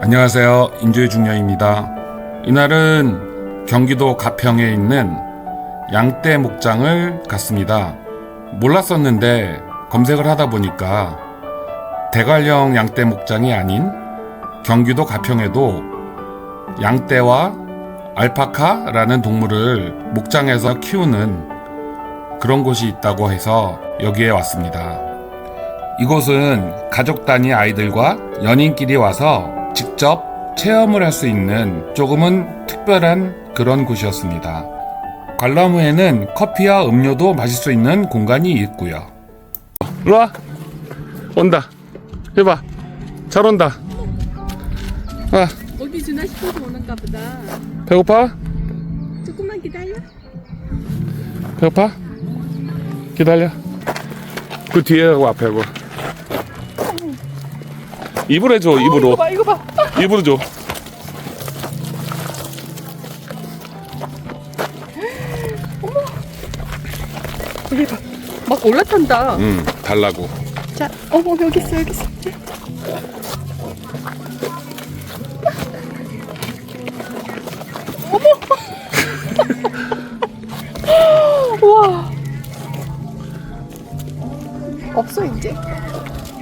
안녕하세요. 인조의 중녀입니다. 이날은 경기도 가평에 있는 양떼 목장을 갔습니다. 몰랐었는데 검색을 하다 보니까 대관령 양떼 목장이 아닌 경기도 가평에도 양떼와 알파카라는 동물을 목장에서 키우는 그런 곳이 있다고 해서 여기에 왔습니다. 이곳은 가족 단위 아이들과 연인끼리 와서 직접 체험을 할 수 있는 조금은 특별한 그런 곳이었습니다. 관람 후에는 커피와 음료도 마실 수 있는 공간이 있고요. 일로 와. 온다. 해봐. 잘 온다. 아. 어디 주나 싶어서 오는가 보다. 배고파? 조금만 기다려. 배고파? 기다려. 그 뒤에 하고 앞에 하고 입으로 해줘 입으로 봐, 이거 봐. 입으로 줘 여기 봐. 막 올라탄다. 응 달라고 자, 어머 여기 있어, 여기 있어. 어머. 우와. 없어 이제.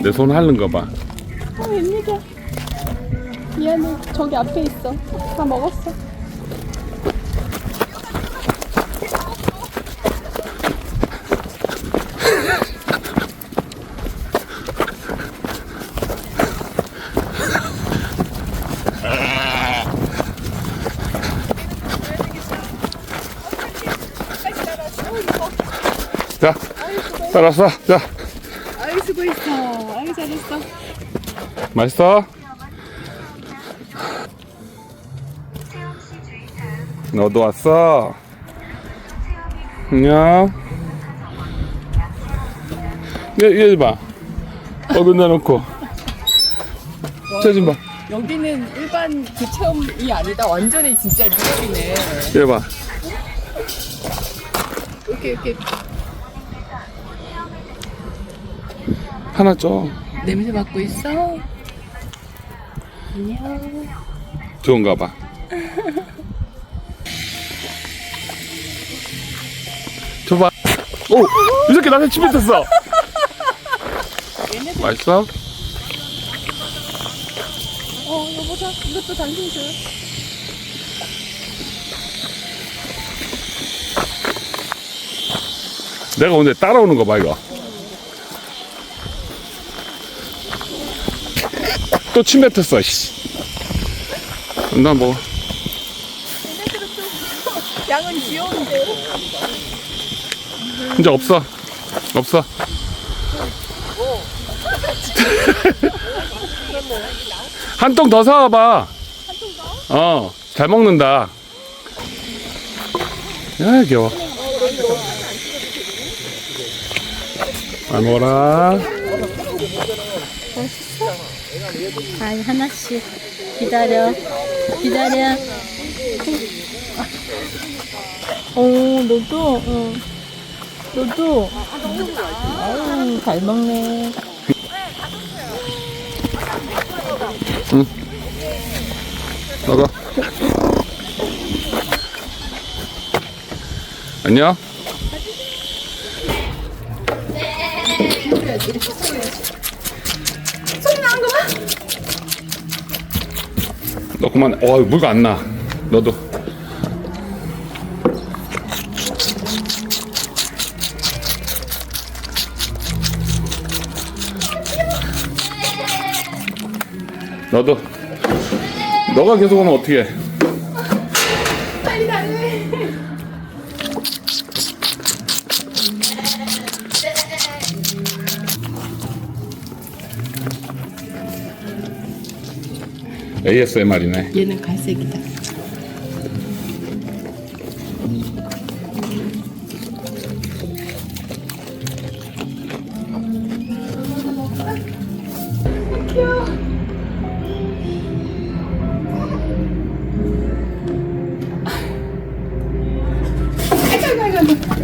내 손 하는 거봐 어, 웬일이야. 미안해. 저기 앞에 있어. 다 먹었어. 자 따라서 자 아이 수고했어. 아이 잘했어. 맛있어 너도 왔어 안녕 얘, 얘 봐. 얼굴 내놓고. 체좀 봐. 여기는 일반 그 체험이 아니다. 완전히 진짜 리얼이네. 얘 봐. 이렇게 이렇게 하나 줘. 냄새 맡고 있어. 안녕. 좋은가 봐. 줘봐. 오! 이 새끼 나한테 침 뱉었어! 맛있어? 어, 여보자. 이것도 당신 줘. 내가 오늘 따라오는 거 봐, 이거. 또 침 뱉었어, 씨. 나 뭐. 양은 귀여운데. 이제 없어. 없어. 한 통 더 사와봐. 어, 잘 먹는다. 야, 귀여워. 잘 먹어라. 아이 하나씩 기다려. 기다려. 어 너도 어. 너도. 아유 잘 먹네. 먹어. 안녕. 너 그만. 어, 물가 안 나. 너도. 너도. 너가 계속 오면 어떻게 해? ASMR이네. 얘는 갈색이다. 아이고, 아이고, 아이고.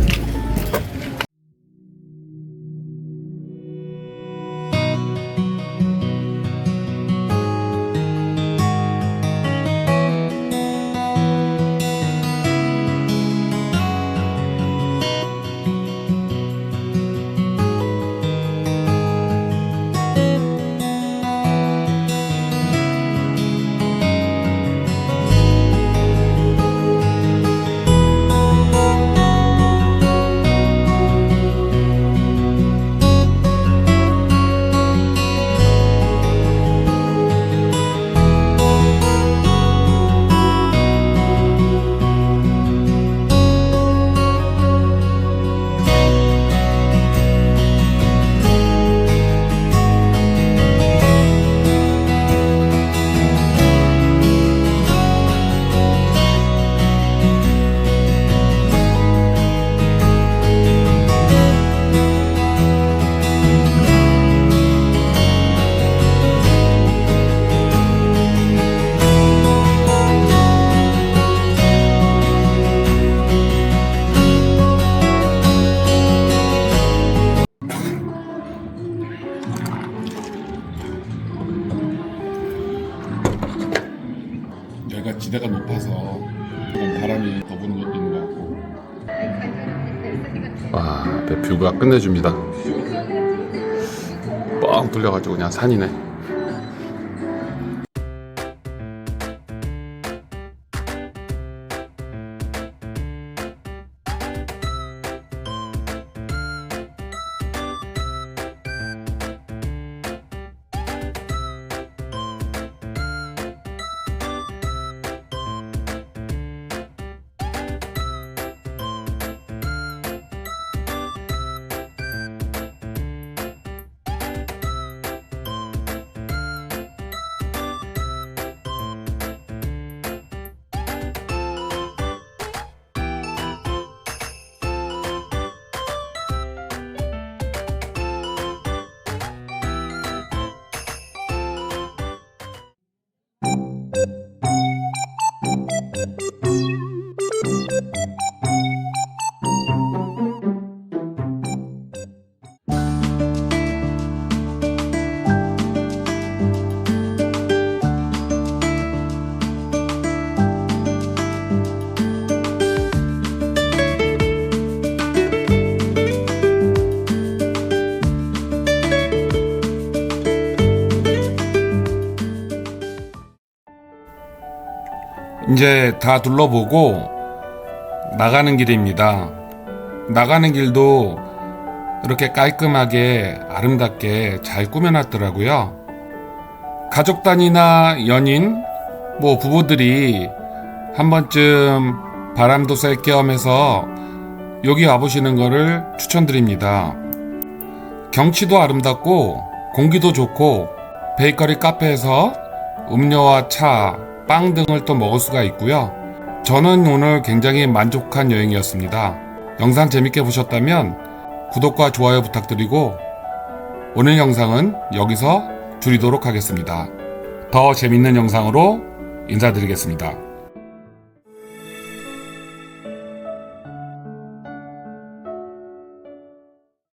지대가 높아서 조금 바람이 더 부는 것도 있는 것 같고. 와, 배 뷰가 끝내줍니다. 뻥 뚫려가지고 그냥 산이네. 이제 다 둘러보고 나가는 길입니다. 나가는 길도 이렇게 깔끔하게 아름답게 잘 꾸며놨더라고요. 가족 단위나 연인, 뭐 부부들이 한 번쯤 바람도 쐴겸 해서 여기 와보시는 거를 추천드립니다. 경치도 아름답고 공기도 좋고 베이커리 카페에서 음료와 차, 빵 등을 또 먹을 수가 있고요. 저는 오늘 굉장히 만족한 여행이었습니다. 영상 재밌게 보셨다면 구독과 좋아요 부탁드리고 오늘 영상은 여기서 줄이도록 하겠습니다. 더 재밌는 영상으로 인사드리겠습니다.